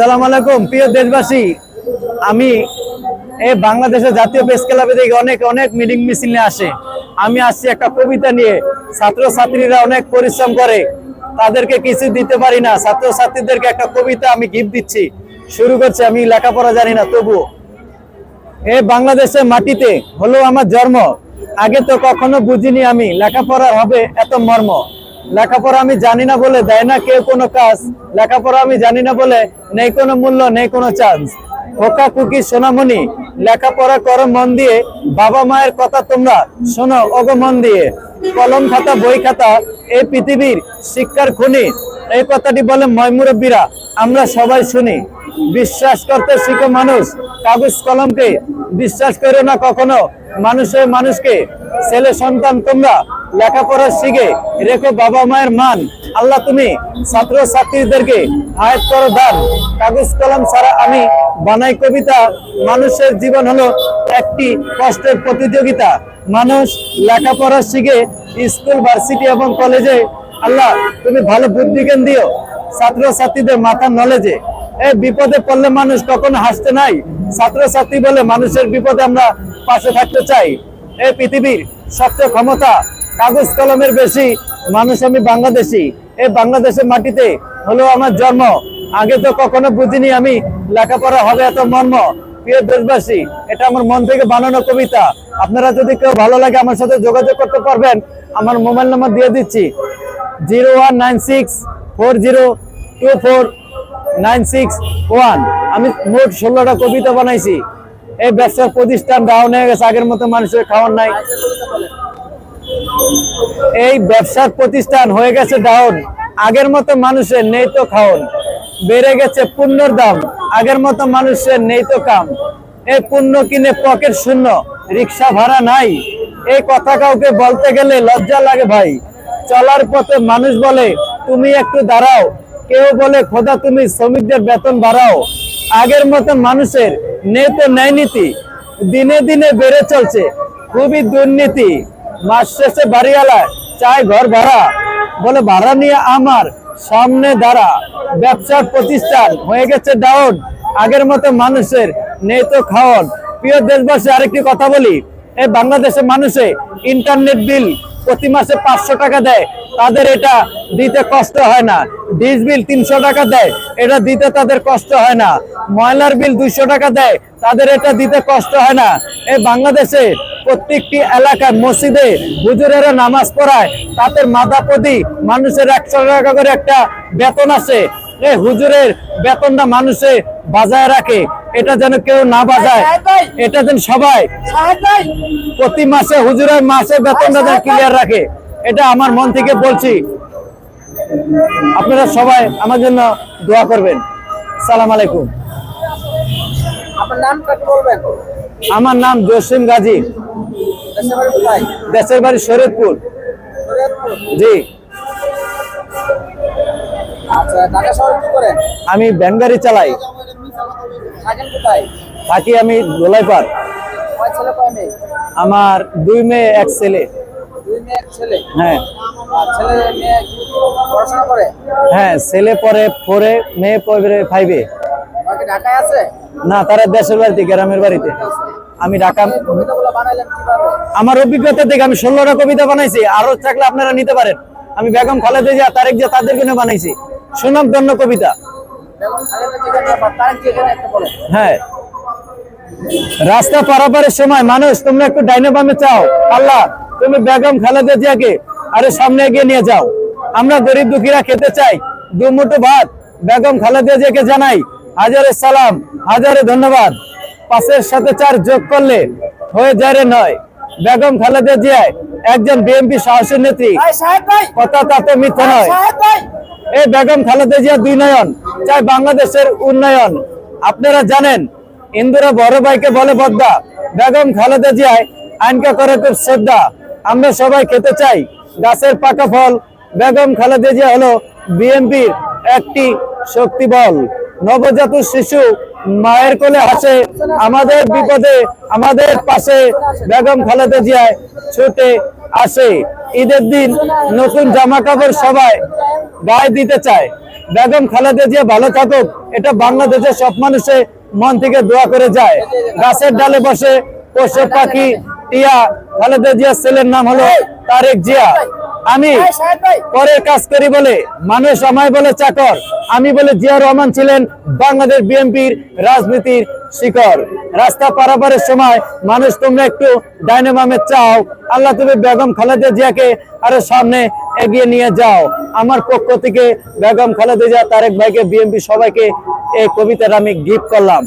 আসসালামু আলাইকুম, প্রিয় দেশবাসী। আমি এই বাংলাদেশের জাতীয় প্রেস ক্লাবে থেকে অনেক অনেক মিটিং মিছিল নিয়ে আসে। আমি আসছি একটা কবিতা নিয়ে। ছাত্র ছাত্রীরা অনেক পরিশ্রম করে। তাদেরকে কিছু দিতে পারি না। ছাত্র ছাত্রীদেরকে একটা কবিতা আমি গিফট দিচ্ছি। শুরু করছি, আমি লেখাপড়া জানি না তবুও এ বাংলাদেশের মাটিতে হলো আমার জন্ম। আগে তো কখনো বুঝিনি আমি লেখাপড়া হবে এত মর্ম। লেখাপড়া আমি জানি না বলে দেয় না কেউ কোনো কাজ। লেখাপড়া আমি জানি না বলে নেই কোনো মূল্য, নেই কোনো চান্স। খোকা কুকি সোনামণি, লেখাপড়া করো মন দিয়ে। বাবা মায়ের কথা তোমরা শোনো অগো মন দিয়ে। কলম খাতা, বই খাতা, এই পৃথিবীর শিক্ষার খুনি। এই কথাটি বলে ময়মুরব্বীরা আমরা সবাই শুনি। বিশ্বাস করতে শিখো মানুষ। কাগজ কলমকে বিশ্বাস করো না কখনো। মানুষের মানুষকে, ছেলে সন্তান তোমরা লেখাপড়া শিখে রেখো বাবা মায়ের মান। আল্লাহ তুমি ছাত্র ছাত্রীদেরকে আয়াত করো, দান। কাগজ কলম ছাড়া আমি বানাই কবিতা। মানুষের জীবন হলো একটি কষ্টের প্রতিযোগিতা। মানুষ লেখাপড়া শিখে স্কুল, ভার্সিটি এবং কলেজে, আল্লাহ তুমি ভালো বুদ্ধিজ্ঞান দিও। ছাত্র ছাত্রীদের মাথার নলেজে বিপদে পড়লে মানুষ কখনো হাসতে নাই। ছাত্র ছাত্রী বলে মানুষের বিপদে আমরা পাশে থাকতে চাই। এই পৃথিবীর সবচেয়ে ক্ষমতা কাগজ কলমের বেশি, মানুষ আমি বাংলাদেশি। এই বাংলাদেশের মাটিতে হলো আমার জন্ম। আগে তো কখনো বুঝিনি আমি লেখাপড়া হবে এত মর্ম। প্রিয় দেশবাসী, এটা আমার মন থেকে বানানো কবিতা। আপনারা যদি কেউ ভালো লাগে আমার সাথে যোগাযোগ করতে পারবেন, আমার মোবাইল নাম্বার দিয়ে দিচ্ছি। Zero one nine six four zero two four nine six one আমি মোট ষোলোটা কবিতা বানাইছি। এই ব্যবসার প্রতিষ্ঠান ডাউন হয়ে গেছে, আগের মতো মানুষের খাওয়ার নাই। এই ব্যবসার প্রতিষ্ঠান হয়ে গেছে ডাউন আগের মতো মানুষের নেই তো খাওন বেড়ে গেছে পণ্যের দাম। আগের মতো মানুষের নেই তো কাম। এই পুণ্য কিনে পকেট শূন্য, রিক্সা ভাড়া নাই। এই কথা কাউকে বলতে গেলে লজ্জা লাগে ভাই। চলার পথে মানুষ বলে, তুমি একটু দাঁড়াও কেউ বলে, খোদা, তুমি শ্রমিকদের বেতন বাড়াও। আগের মতো মানুষের নেই তো ন্যায় নীতি। দিনে দিনে বেড়ে চলছে। খুবই দুর্নীতি। মাস শেষে বাড়িওয়ালা চায় ঘর ভাড়া। বলে, ভাড়া নিয়ে আমার সামনে দাঁড়া। ব্যবসার প্রতিষ্ঠান হয়ে গেছে ডাউন আগের মতো মানুষের নেই তো খাওয়ান। প্রিয় দেশবাসী, আরেকটি কথা বলি। এই বাংলাদেশের মানুষে ইন্টারনেট বিল প্রতি মাসে পাঁচশো টাকা দেয়। তাদের এটা দিতে কষ্ট হয় না। ডিশ বিল তিনশো টাকা দেয় এটা দিতে তাদের কষ্ট হয় না। ময়লার বিল দুইশো টাকা দেয় তাদের এটা দিতে কষ্ট হয় না। এই বাংলাদেশে প্রত্যেকটি এলাকায় মসজিদে হুজুরেরা নামাজ পড়ায় তাদের প্রতি মানুষের একশো টাকা করে একটা বেতন আছে। এই হুজুরের বেতনটা মানুষে বাজায় রাখে এটা যেন কেউ না বাজায় এটা যেন সবাই প্রতি মাসে হুজুরের মাসে বেতনটা যেন ক্লিয়ার রাখে। এটা আমার মন থেকে বলছি। আপনারা সবাই আমার জন্য দোয়া করবেন। সালাম আলাইকুম। আমার নাম জসিম গাজী। দেশের বাড়ি শরীয়তপুর। জি। আচ্ছা আমি ভ্যান গাড়ি চালাই থাকি আমি দোলাইপাড়। আমার দুই মেয়ে এক ছেলে। হ্যাঁ। হ্যাঁ ছেলে পরে ফোরে মেয়ে পরে ফাইভে ওরা কি ঢাকায় আছে? না তারা দেশের বাড়িতে গ্রামের বাড়িতে। আমি ঢাকা এই কবিতাগুলো বানাইলেন কীভাবে? আমার অভিজ্ঞতা থেকে আমি ষোলোটা কবিতা বানাইছি। আরও থাকলে আপনারা নিতে পারেন। আমি বেগম খালেদা জিয়া তারেক জিয়া তাদের জন্য বানাইছি। সুনাম ধন্য কবিতা। হ্যাঁ। রাস্তা পারাপারের সময় মানুষ তোমরা একটু ডাইনে বামে চাও। আল্লাহ। তুমি বেগম খালেদা জিয়াকে আরে সামনে এগিয়ে নিয়ে যাও। আমরা গরিব দুঃখীরা খেতে চাই। দু মুঠো ভাত বেগম খালেদা জিয়াকে জানাই। হাজারে সালাম হাজারে ধন্যবাদ। পাশের সাথে চার যোগ করলে হয়ে যায় রে নয়। বেগম খালেদা জিয়ায় একজন বিএনপি সাহসী নেত্রী। কথা তাতে মিথ্যা নয়। এই বেগম খালেদা জিয়া দুই নয়ন চাই বাংলাদেশের উন্নয়ন। আপনারা জানেন ইন্দুরা বড় ভাইকে বলে বদ্দা বেগম খালেদা জিয়ায় আইনকে করে খুব শ্রদ্ধা। আমরা সবাই খেতে চাই। গাছের পাকা ফল, বেগম খালেদা জিয়া হলো বিএনপির একটি শক্তি বল নবজাত শিশু মায়ের কোলে হাসে, আমাদের বিপদে আমাদের পাশে বেগম খালেদা জিয়ায় ছুটে আসে। ঈদের দিন নতুন জামা কাপড় সবাই গায়ে দিতে চায়। বেগম খালেদা জিয়া ভালো থাকুক, এটা বাংলাদেশের সব মানুষে মন থেকে দোয়া করে যায়। গাছের ডালে বসে পশু পাখি টিয়া খালেদা জিয়ার ছেলের নাম হলো তারেক জিয়া। আমি কাজ করি বলে মানুষ আমায় বলে চাকর। আমি বলে জিয়া রহমান ছিলেন বাংলাদেশ বিএনপির রাজনীতির শিকর। রাস্তা পারাপারের সময় মানুষ তোমরা একটু ডাইনামামে চাও। আল্লাহ তুমি বেগম খালেদা জিয়াকে আরও সামনে এগিয়ে নিয়ে যাও। আমার পক্ষ থেকে বেগম খালেদা জিয়া তারেক ভাইকে বিএনপি সবাইকে এই কবিতার আমি গিফট করলাম।